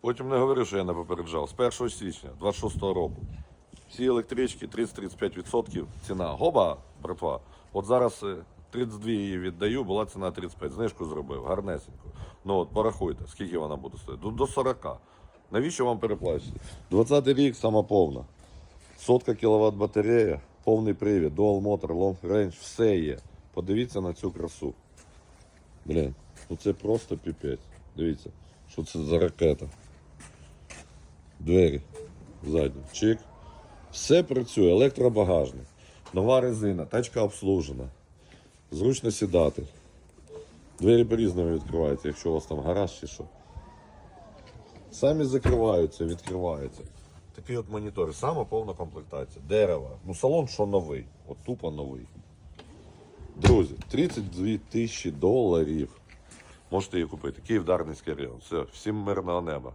Потім не говорю, що я не попереджав. З 1 січня 26-го року. Всі електрички 30-35% ціна. Гоба, братва. От зараз е, 32 її віддаю, була ціна 35. Знижку зробив, гарнесенько. Ну от порахуйте, скільки вона буде стоїти. До, до 40. Навіщо вам переплачувати? 20-й рік сама повна. Сотка кіловат батарея, повний привід, Dual Motor, Long Range, все є. Подивіться на цю красу. Блін, ну це просто піпець. Дивіться, що це за ракета. Двері задні. Чик. Все працює, електробагажник, нова резина, тачка обслужена. Зручно сідати. Двері по-різному відкриваються, якщо у вас там гараж чи що. Самі закриваються, відкриваються. Такий от монітор, саме повна комплектація. Дерево. Ну салон що новий. От тупо новий. Друзі, 32 тисячі доларів. Можете її купити. Київ Дарницький район. Все, всім мирного неба.